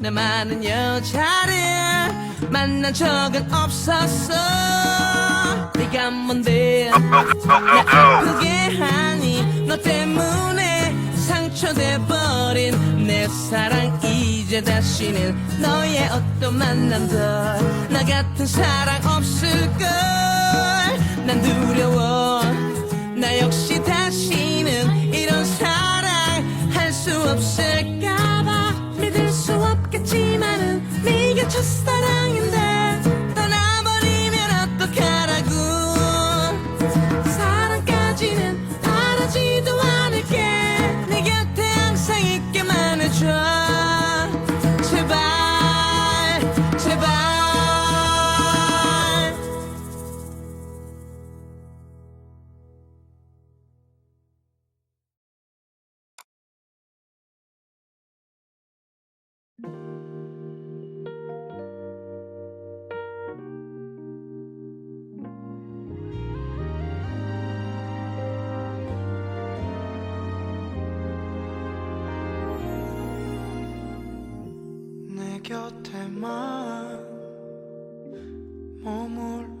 내 많은 여자를 만난 적은 없었어. 네가 뭔데? 나 아프게 하니 너 때문에 상처돼 버린 내 사랑. 이제 다시는 너의 어떤 만남도 나 같은 사랑 없을걸. 난 두려워. 나 역시 다시는 이런 사랑 할 수 없을까봐 믿을 수 곁에만 머물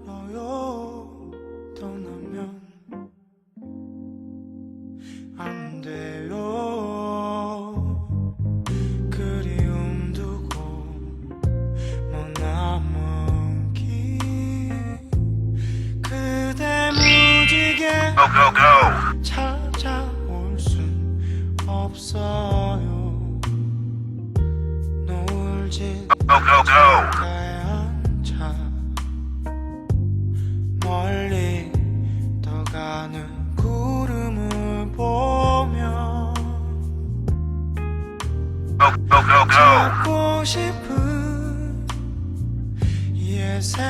무지개 찾아올 순 없어요. 노을진 가에 앉아 멀리 떠가는 구름을 보며 찾고 싶은 새